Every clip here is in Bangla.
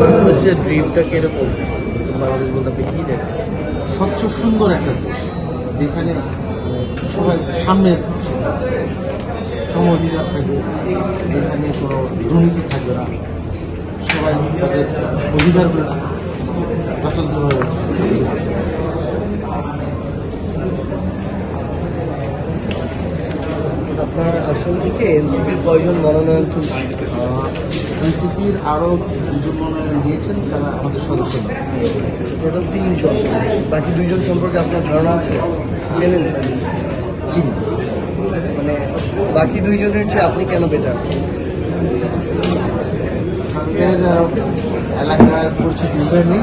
বাংলাদেশের ড্রিমটা কীরকম? বাংলাদেশ বলতে আপনি স্বচ্ছ, সুন্দর একটা দেশ, যেখানে সবাই সামনের সমধিকার থাকবে, যেখানে কোনো দুর্নীতি থাকবে না। সবাই তাদের অধিকারগুলো যথাযথভাবে আপনার আসন থেকে এনসিপির কয়জন মনোনয়ন এনসিপির আরও দুজন মনোনয়ন দিয়েছেন তারা আমাদের সদস্য। টোটাল তিনজন। বাকি দুইজন সম্পর্কে আপনার ধারণা আছে? জেনেন জি। মানে বাকি দুইজনের চেয়ে আপনি কেন বেটার এলাকার পরিচিতি নেই।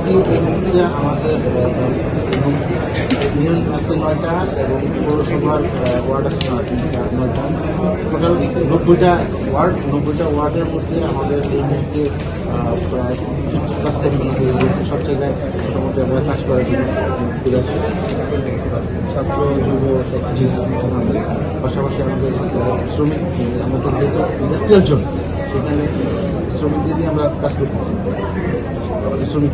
কমিটি এই মুহূর্তে আমাদের এবং পৌরসভার ওয়ার্ড আছে নয়টা নব্বইটা ওয়ার্ড, নব্বইটা ওয়ার্ডের মধ্যে আমাদের এই মুহূর্তে প্রায় ফিফটি সব জায়গায় মোটামুটি আমরা কাজ করার জন্য ছাত্র, যুব পাশাপাশি আমাদের শ্রমিক আমাদের যেহেতু ইন্ডাস্ট্রিয়াল জোন, সেখানে শ্রমিকদের দিয়ে আমরা কাজ করতেছি। আমাদের শ্রমিক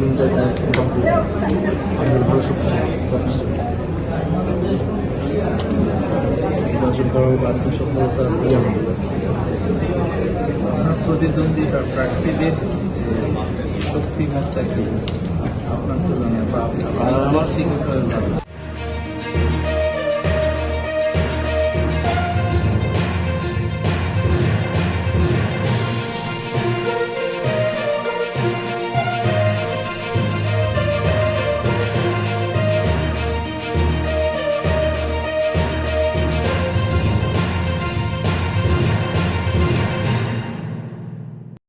আমাদের ভালো শক্তি নির্বাচন প্রতিদ্বন্দ্বী প্রার্থীদের শক্তিমত্তা কি আপনার তুলনায় বা আমার ভালো